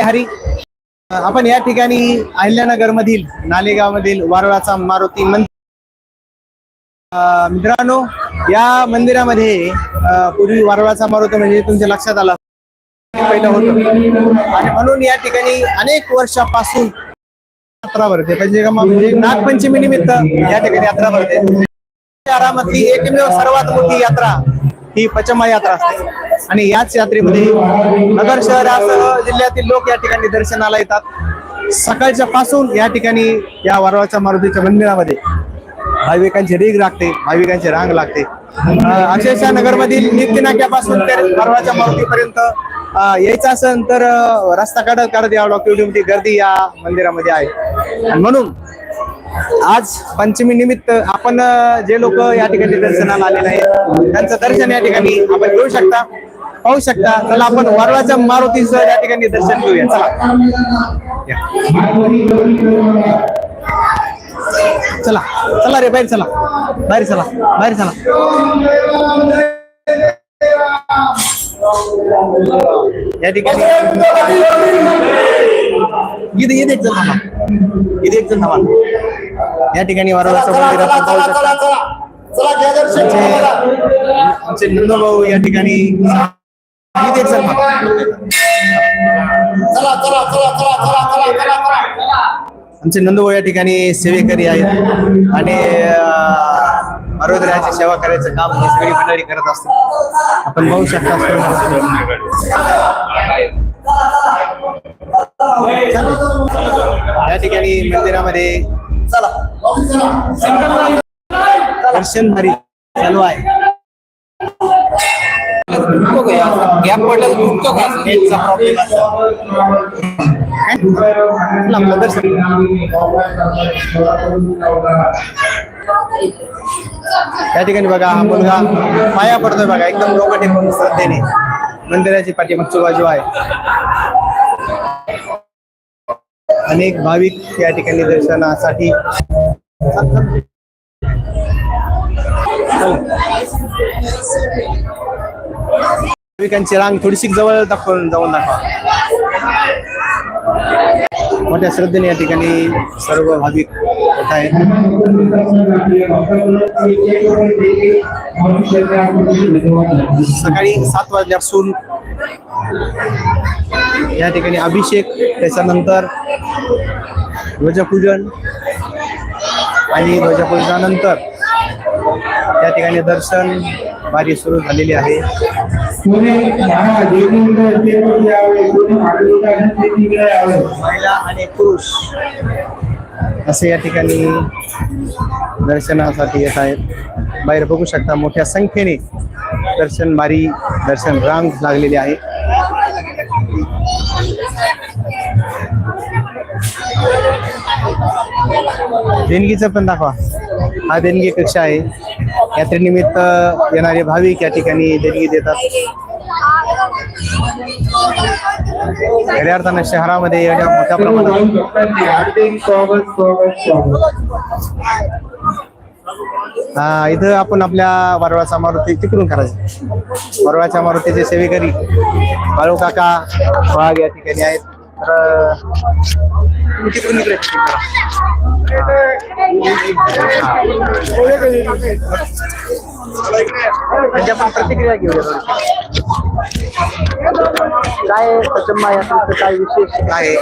हरी आपण या ठिकाणी अहिल्यानगर मधील नालेगाव मधील वारळाचा मारुती मंदिर अं, मित्रांनो या मंदिरामध्ये पूर्वी वारळाचा मारुती म्हणजे तुमच्या लक्षात आला पहिलं होतं. आणि म्हणून या ठिकाणी अनेक वर्षापासून यात्रा भरते. पंचगमा म्हणजे, म्हणजे नागपंचमी निमित्त या ठिकाणी यात्रा भरते. शहरामधली एकमेव सर्वात मोठी यात्रा ही पचमा यात्रा असते. आणि याच यात्रेमध्ये नगर शहरासह जिल्ह्यातील लोक या ठिकाणी दर्शनाला येतात. सकाळच्या पासून या ठिकाणी या वारवाच्या मारुतीच्या मंदिरामध्ये भाविकांची रीग लागते भाविकांची रांग लागते. अं, अक्षरशः नगरमधील नित्यनाक्यापासून ते वारवाच्या मारुतीपर्यंत यायचं असेल तर रस्ता काढत काढत यावं लागतं एवढी मोठी गर्दी या मंदिरामध्ये आहे. म्हणून आज पंचमी निमित्त आपण जे लोक या ठिकाणी दर्शनाला आलेले आहेत त्यांचं दर्शन या ठिकाणी आपण घेऊ शकता पाहू शकता. चला आपण वारवाच्या मारुतीच या ठिकाणी दर्शन घेऊया. चला. या. चला. चला रे बाहेर चला. बाहेर चला. बाहेर चला. या ठिकाणी. इथे इथे एक जण थांबा इथे एक जण थांबा या ठिकाणी वारवाचं मंदिर आपण पाहू शकता. आमचे नंदभाऊ या ठिकाणी इथे एक जण आमचे नंदभाऊ या ठिकाणी सेवेकरी आहेत. आणि आरोग्याची सेवा करायचं काम ही सगळी मंडळी करत असतो आपण पाहू शकता. या ठिकाणी मंदिरामध्ये दर्शन भारी चालू आहे. गॅप का? नेटचा प्रॉब्लेम आपलं दर्शन. या ठिकाणी बघा हा मुलगा पाया पडतोय बघा एकदम लोक टेकून श्रद्धेने. मंदिराची पाठीमागची बाजू आहे. अनेक भाविक या ठिकाणी दर्शनासाठी भाविकांची रांग थोडीशी जवळ दाखवून जाऊन दाखवा. मोठ्या श्रद्धेने या ठिकाणी सर्व भाविक होत आहेत. सकाळी सात वाजल्यापासून या ठिकाणी अभिषेक त्याच्यानंतर ध्वजपूजन आणि ध्वजपूजनानंतर त्या ठिकाणी दर्शन वारी सुरू झालेली आहे. महिला आणि पुरुष. असे या ठिकाणी दर्शनासाठी येत आहेत. बाहेर बघू शकता मोठ्या संख्येने दर्शन बारी दर्शन रांग लागलेली आहे. देणगीचं पण दाखवा. हा देणगी कक्ष आहे. यात्रेनिमित्त येणारे भाविक या ठिकाणी देणगी देतात. खऱ्या अर्थानं शहरामध्ये एवढ्या मोठ्या प्रमाणात. हा इथं आपण आपल्या वरवाचा मारुती तिकडून करायचं. वरवाच्या मारुतीचे सेवेकरी बाळू काका वाघ या ठिकाणी आहेत. तर तुम्ही तिकडून इकडे त्यांच्या पण प्रतिक्रिया घेऊया थोडीशी. काय पचंबा यात्रेचं काय विशेष आहे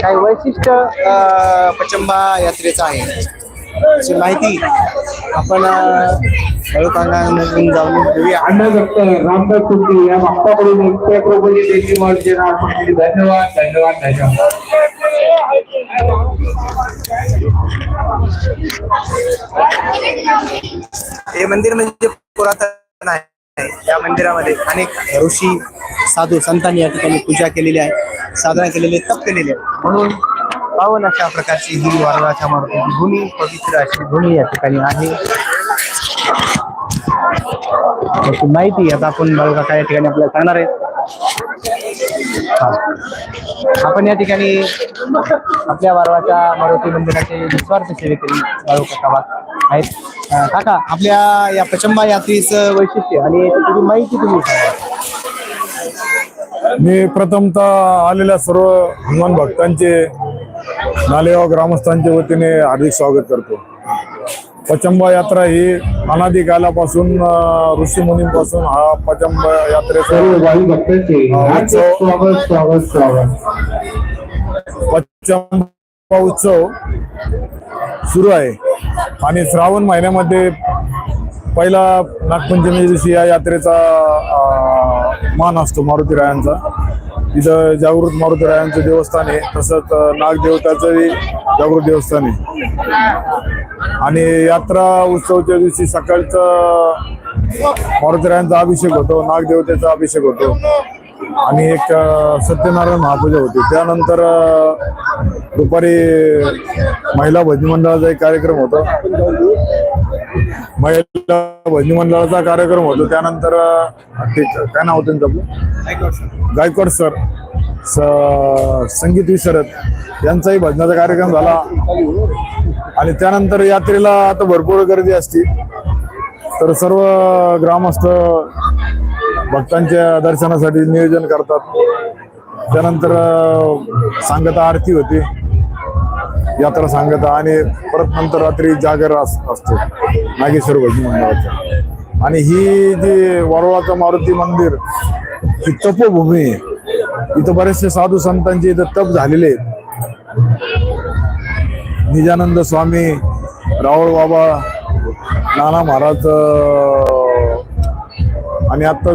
काय वैशिष्ट्य अं, पचंबा यात्रेचं आहे याची माहिती आपण रामदास कुर्ती या मागताकडून एकट्या प्रभूजी देखील माझे नाव धन्यवाद धन्यवाद धन्यवाद हे मंदिर म्हणजे पुरातन आहे. या मंदिरामध्ये अनेक ऋषी साधू संतांनी या ठिकाणी पूजा केलेली आहे साधना केलेली तप केलेली आहे म्हणून पावन अशा प्रकारची ही वारळाच्या मारुतीची भूमी पवित्र अशी भूमी या ठिकाणी आहे. त्याची माहिती आता आपण बघा काय या ठिकाणी आपल्याला सांगणार आहे. आपण या ठिकाणी आपल्या वारवाच्या मारुती मंदिराचे निस्वार्थ सेवेकरी बाळू काका आहेत. काका आपल्या या पचंबा यात्रेचं वैशिष्ट्य आणि त्याची माहिती तुम्ही सांगा. मी प्रथमतः आलेल्या सर्व हनुमान भक्तांचे नालेगाव ग्रामस्थांच्या वतीने हार्दिक स्वागत करतो. पचंबा यात्रा ही अनादी कालापासून अं, ऋषीमुनींपासून हा पचंबा यात्रेचा हा, पचंबा उत्सव सुरू आहे. आणि श्रावण महिन्यामध्ये पहिला नागपंचमी दिवशी या यात्रेचा मान असतो मारुतीरायांचा. इथं जागृत मारुतीरायांचं देवस्थान आहे तसंच नागदेवताचंही जागृत देवस्थान आहे. आणि यात्रा उत्सवच्या दिवशी सकाळचं मारुतीरायांचा अभिषेक होतो नागदेवतेचा अभिषेक होतो. आणि एक सत्यनारायण महापूजा होती. त्यानंतर दुपारी महिला भजनी मंडळाचा एक कार्यक्रम होता. महिला भजनी मंडळाचा कार्यक्रम होतो. त्यानंतर ठीक ते काय नाव होतं आपलं गायकवाड सर. संगीत विसरत यांचाही भजनाचा कार्यक्रम झाला. आणि त्यानंतर यात्रेला आता भरपूर गर्दी असते. तर सर्व ग्रामस्थ भक्तांच्या दर्शनासाठी नियोजन करतात. त्यानंतर सांगता आरती होती. यात्रा सांगता आणि परत नंतर रात्री जागर अस- असतो. नागेश्वर भजी मंडळाचा. आणि ही जी वरवाचं मारुती मंदिर ही तपभूमी आहे. इथं बरेचसे साधू संतांचे इथं तप झालेले आहेत. निजानंद स्वामी रावळ बाबा नाना महाराज आणि आता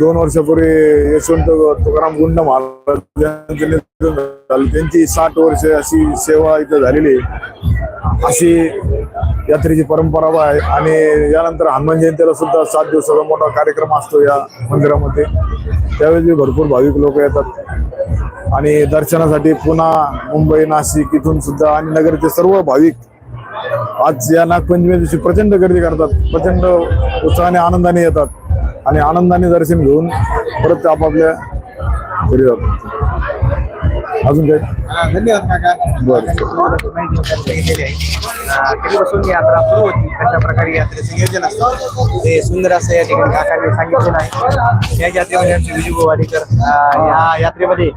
दोन वर्षापूर्वी यशवंत तुकाराम गुंड महाराज त्यांची साठ वर्ष अशी सेवा इथं झालेली आहे. अशी यात्रेची परंपरा आहे. आणि यानंतर हनुमान जयंतीला सुद्धा सात दिवसाचा मोठा कार्यक्रम असतो या मंदिरामध्ये. त्यावेळी भरपूर भाविक लोक येतात. आणि दर्शनासाठी पुन्हा मुंबई नाशिक इथून सुद्धा आणि नगरचे सर्व भाविक आज या नागपंचमी दिवशी प्रचंड गर्दी करतात. प्रचंड उत्साहाने आनंदाने येतात. आणि आनंदाने दर्शन घेऊन परत ते आपापल्या घरी जातात अजून काय? धन्यवाद यात्रा सुरू होती? कशा प्रकारे यात्रेचं नियोजन असतं? ते सुंदर असं या ठिकाणी काकांनी सांगितलेलं आहे. या यात्रेमध्ये आमचे विजू वाडेकर अं, या यात्रेमध्ये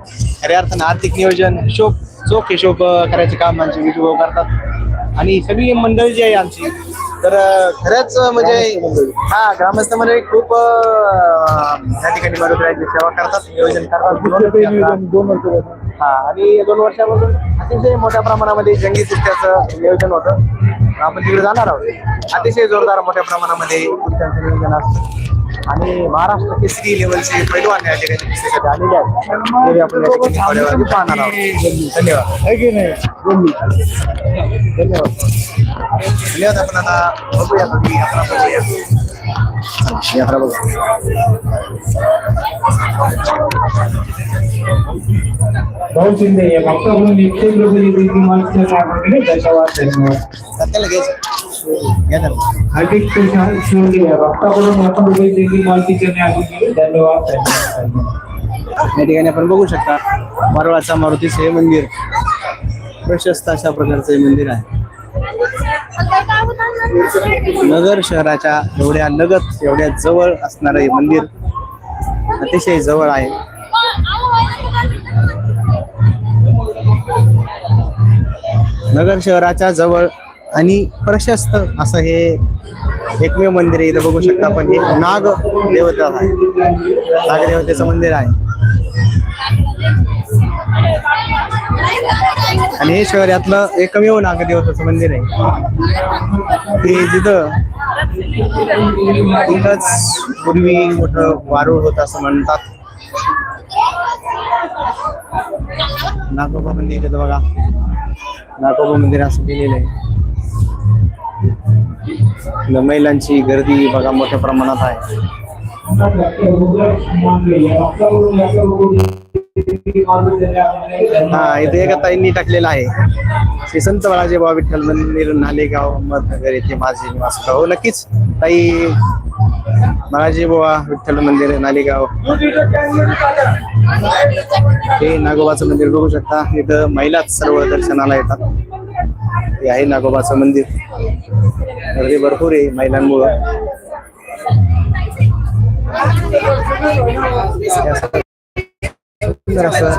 खऱ्या अर्थानं आर्थिक नियोजन हिशोब चोख हिशोब करायचे काम आमचे विजू करतात. आणि सगळी मंडळी जी आहे आमची तर खरंच म्हणजे हा ग्रामस्थ मंडळी खूप त्या ठिकाणी मदत सेवा करतात नियोजन करतात. हा आणि दोन वर्षापासून अतिशय मोठ्या प्रमाणामध्ये जंगी कुस्त्याचं नियोजन होतं. आपण तिकडे जाणार आहोत. अतिशय जोरदार मोठ्या प्रमाणामध्ये कुस्त्यांचं नियोजन असतं. आणि महाराष्ट्र केसरी लेवलचे पैलवान या ठिकाणी कुस्तीसाठी आलेले आहेत आपण या ठिकाणी पाहणार आहोत. धन्यवाद. आहे की नाही धन्यवाद. धन्यवाद. आपण आता बघूया तुम्ही यात्रा बघूया. यात्रा बघू भाऊ शिंदे भक्ताकडून एकशे रुपये नावाने धन्यवाद घ्यायचं. हार्दिक भक्ताकडून आपण धन्यवाद या ठिकाणी आपण बघू शकता मारवाडचा मारुतीचं हे मंदिर प्रशस्त अशा प्रकारचं हे मंदिर आहे. नगर शहराच्या एवढ्या लगत एवढ्या जवळ असणारं हे मंदिर अतिशय जवळ आहे. नगर शहराच्या जवळ आणि प्रशस्त असं हे एकमेव मंदिर आहे. इथं बघू शकता आपण. हे नाग देवता आहे. नागदेवतेचं मंदिर आहे. आणि हे शहर यातलं एकमेव नागदेवताचं मंदिर आहे. ते जिथं पूर्वी मोठं वारूळ होत असं म्हणतात. नागोबा मंदिर बघा. नागोबा मंदिर असं केलेलं आहे. महिलांची गर्दी बघा मोठ्या प्रमाणात आहे. हा इथे एका ताईंनी टाकलेला आहे. श्री संत बाळाजी बाबा विठ्ठल मंदिर नालेगाव अहमदनगर येथे माझे निवास हो नक्कीच. ताई बाळाजी बाबा विठ्ठल मंदिर नालेगाव. हे नागोबाचं मंदिर बघू शकता. इथं महिलाच सर्व दर्शनाला येतात. हे आहे नागोबाचं मंदिर. गर्दी भरपूर आहे महिलांमुळं.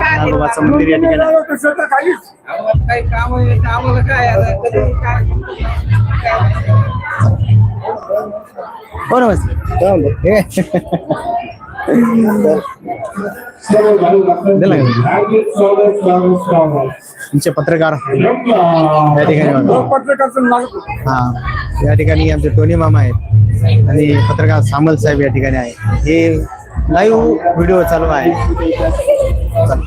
नागोबाचं मंदिर या ठिकाणी. आहे. तुमचे पत्रकार या ठिकाणी हा या ठिकाणी आमचे टोनी मामा आहेत. आणि पत्रकार सामल साहेब या ठिकाणी आहे हे लाईव्ह व्हिडिओ चालू आहे. चालू.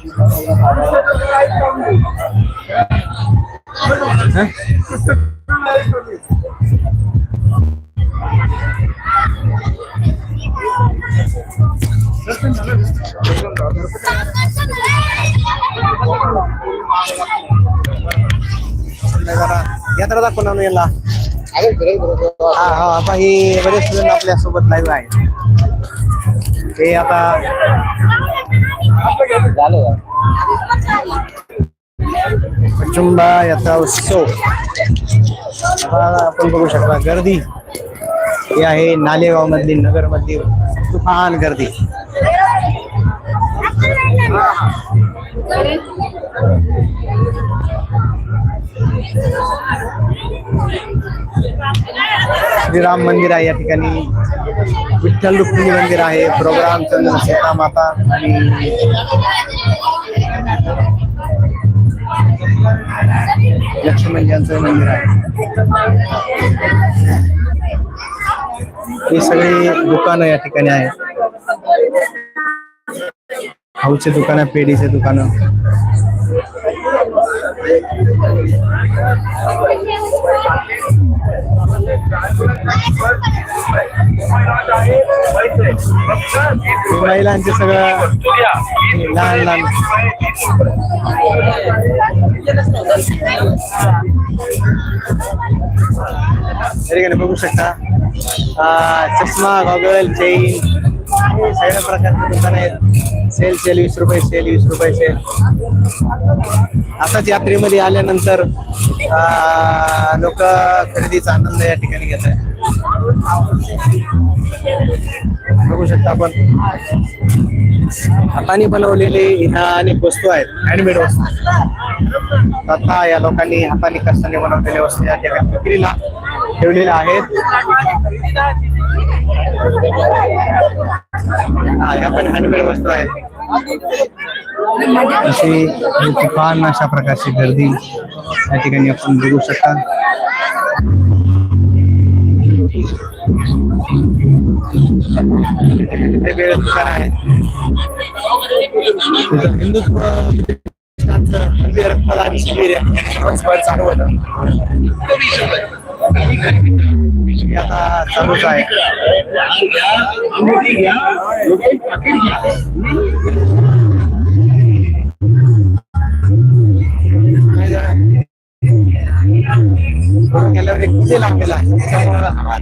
यात्रा दाखवून ना याला हा हा आता हे बरेच जण आपल्यासोबत लाईव्ह आहे ते आता पचुंबा यात्रा उत्सव. आपण बघू शकता गर्दी. ही आहे नालेगाव मधली नगर मधली तुफान गर्दी श्रीराम मंदिर आहे या ठिकाणी. विठ्ठल रुक्मिणी मंदिर आहे. प्रोग्राम चंद्र सीता माता आणि लक्ष्मणजींचं मंदिर आहे. ही सगळी दुकानं या ठिकाणी आहेत. खाऊचे दुकानं पेढीचे दुकानं. महिलांचे सगळं लहान लहान. तरी बघू शकता. चष्मा गॉगल चेन सगळ्या प्रकारचे दुकान आहेत. सेल सेल वीस रुपये सेल वीस रुपये सेल. आताच यात्रेमध्ये आल्यानंतर लोक खरेदीचा आनंद या ठिकाणी घेत आहे बघू शकता आपण. हाताने बनवलेले ह्या अनेक वस्तू आहेत. हँडमेड वस्तू. आता या लोकांनी हाताने कष्टाने बनवलेल्या वस्तू या ठिकाणी विक्रीला ठेवलेल्या आहेत. या पण हँडमेड वस्तू आहेत. अशी तुफान अशा प्रकारची गर्दी या ठिकाणी आपण बघू शकता वेगवेगळे दुकान आहेत तिथं हिंदुत्व म्हणजे रक्तदान शिबिर आहे. स्पर्धा चालू होतं हे आता चालूच आहे केल्यावर किती लागलेला त्याच्यामुळे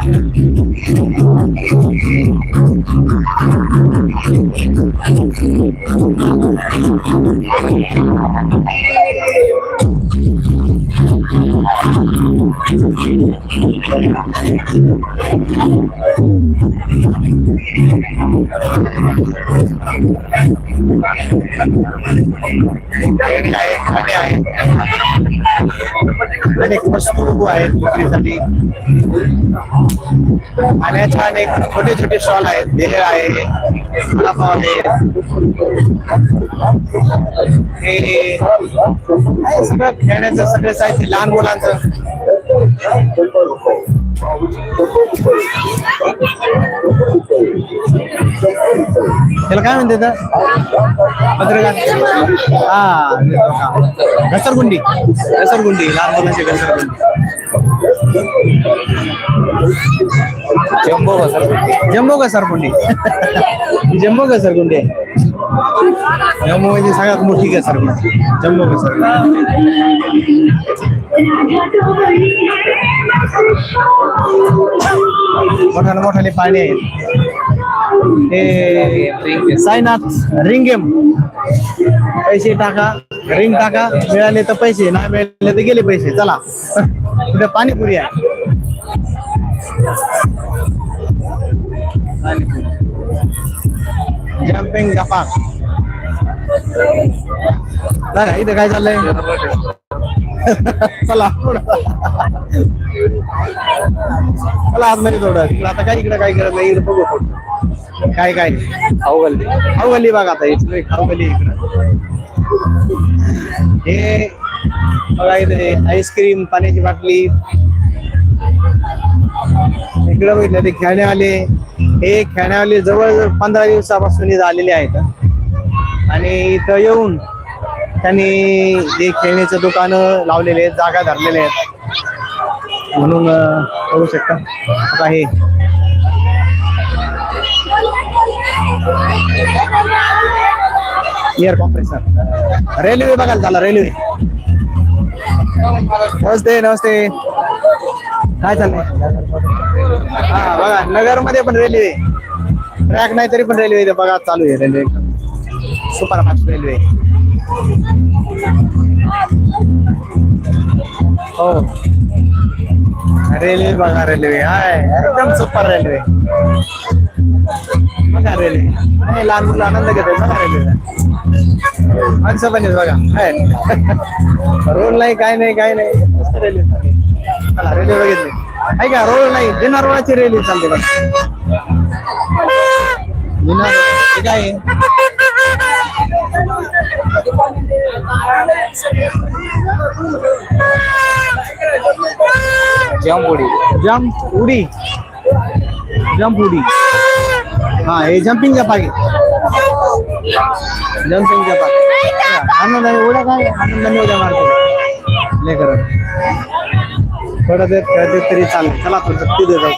Thank you. अनेक वस्तू आहेत विक्रीसाठी. पाण्याच्या अनेक छोटे छोटे स्टॉल आहेत. देह आहे. हे सगळं खेळण्याचं सगळं साहित्य लहान मुलांचं त्याला काय म्हणते तर? पत्रकार. हा घसरगुंडी. घसरगुंडी लहान मुलांची घसरगुंडी. जम्बो घसरगुंडी जम्बो घसरगुंडी ही जम्बो घसरगुंडी आहे जम्बो म्हणजे सगळ्यात मोठी घसरगुंडी जम्बो घसरगुंडी मोठाले मोठाले पाणी आहेत हे साईनाथ रिंगेम. पैसे टाका रिंग टाका. मिळाले तर पैसे नाही मिळाले तर गेले पैसे. चला. कुठे पाणीपुरी आहे. जम्पिंग गपा इथं काय चाललंय? चला. चला आतमध्ये थोडं इकडं आता काय इकडे काय करत नाही इकडे बघू थोडं काय काय? खाऊ गल्ली खाऊ गल्ली बघा आता खाऊ गल्ली इकडं. हे बघा इथे आईस्क्रीम पाण्याची बाटली. इकडे बघितलं ते खेळण्यावाले. हे खेळण्यावाले जवळजवळ पंधरा दिवसापासून इथं आलेले आहेत. आणि इथं येऊन त्यांनी जे खेळण्याचं दुकानं लावलेले आहेत जागा धरलेले आहेत. म्हणून करू बघू शकता. आता हे. एअर कॉम्प्रेसर रेल्वे बघायला झाला रेल्वे नमस्ते नमस्ते. काय चाललंय? हा बघा नगरमध्ये पण रेल्वे ट्रॅक नाही तरी पण रेल्वे बघा चालू आहे रेल्वे सुपरफास्ट रेल्वे हो. रेल्वे बघा रेल्वे. हाय एकदम सुपर रेल्वे. बघा रेल्वे. लहान मुलं आनंद घेतो बघा रेल्वे माणसं पण बघा हाय. रोड नाही काय नाही काय नाही. रेल्वे. चला रेल्वे बघितली. आहे का रोड नाही. बिना रोडाची रेल्वे चालते बघा. काय? आहे? जम्प उडी जंप उडी. जंप उडी हा हे जम्पिंग जपाक आहे जम्पिंग जपाक आनंदाने उड्या काय आनंदाने उड्या मारतो. लेकर थोडं देत खेळते तरी चालेल. चला थोडं ती देतो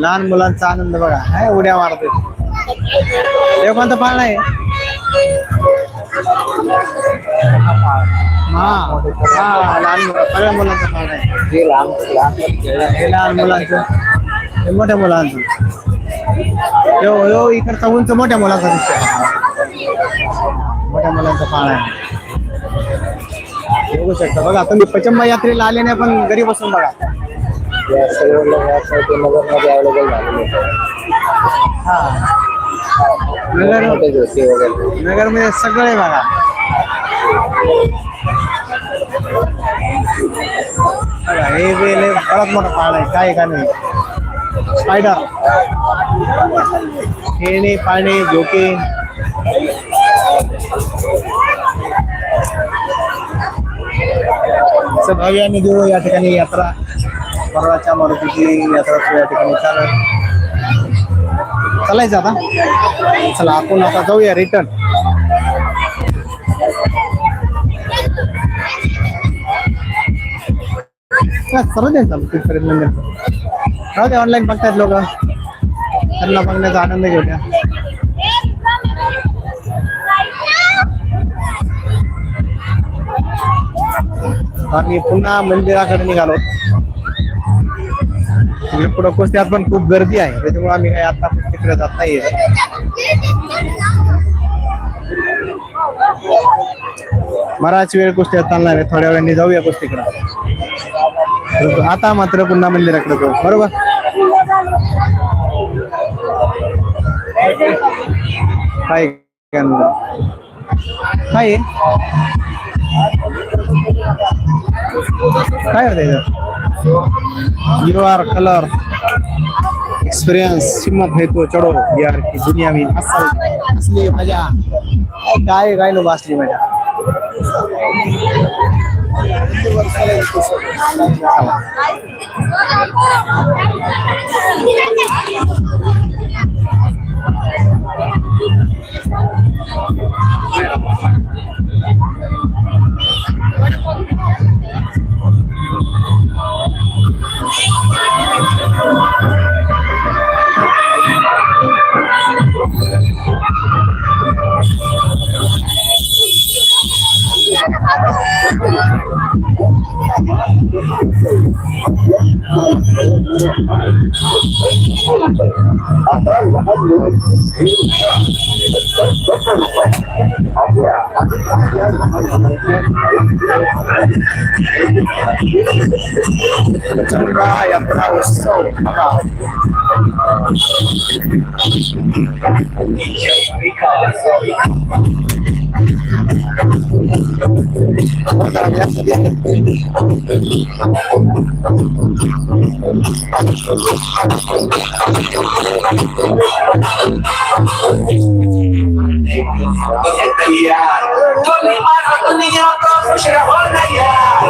लहान मुलांचा आनंद बघा. काय उड्या मारतोय. हे कोणता पाळणा आहे? हा हा लहान सगळ्या मुलांचा पाळणा आहे. हे लहान मुलांचं. हे मोठ्या मुलांचं. यो यो इकडचा उंच मोठ्या मुलांचा दिसतोय. मोठ्या मुलांचा पाळणा आहे. बघू शकता. बघा तुम्ही पचंबा यात्रेला आले नाही पण घरी बसून बघा. या सर्व नगरमध्ये अवेलेबल झालेले हा नगर मोठे झोके वगैरे नगर मध्ये सगळे बघा हे वेल बराच मोठा पाळ आहे काय का नाही? स्पायडर खेळणे पाळणे झोके देऊ या ठिकाणी यात्रा परवाच्या मारुतीची यात्रा सुरू या ठिकाणी. चालत चालायचं आता? चला आपण आता जाऊया रिटर्न सर्व म्हणजे. द्या चालू तिथपर्यंत मंदिर राहू दे ऑनलाईन बघतायत लोक. त्यांना बघण्याचा आनंद घेऊ द्या. आम्ही पुन्हा मंदिराकडे निघालो. तिकडे पुढं कुस्त्यात पण खूप गर्दी आहे. त्याच्यामुळे आम्ही काही आता तिकडे जात नाहीये. बराच वेळ कुस्त्या चालणार आहे. थोड्या वेळाने जाऊया कुस्तीकडे आता मात्र पुन्हा मंदिराकडे जाऊ. बरोबर? काय काय काय होतं यू आर कलर एक्सपीरियंस हिम्मत है तो चढ़ो यार की दुनिया में असल असली मजा गाय गाय नो असली मजा Chandra yang berawal so. Dunia, dunia, dunia, dunia, dunia,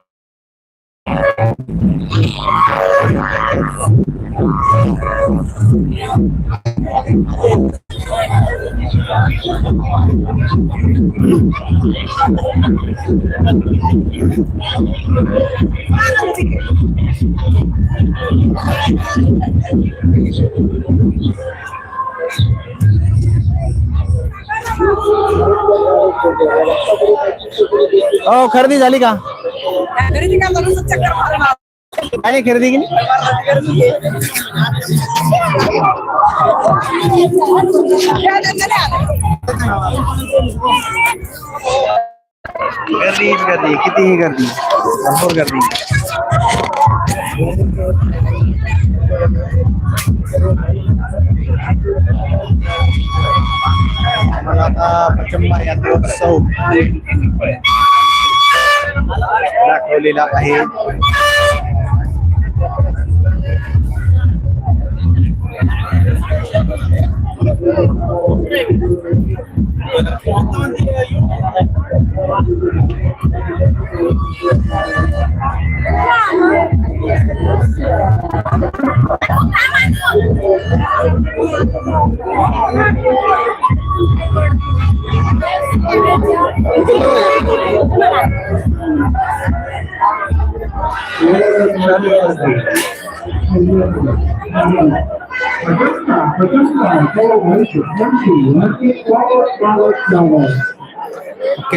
हो खरेदी झाली का? खरेदी का करून चक्कर मारून काय नाही खरेदी केली गर्दी गर्दी कितीही गर्दी भरपूर गर्दी मला आता प्रचंड यात्रोत्सव दाखवलेला आहे. và chúng ta có với sự giám thị nó tiếp quá quá lâu rồi ok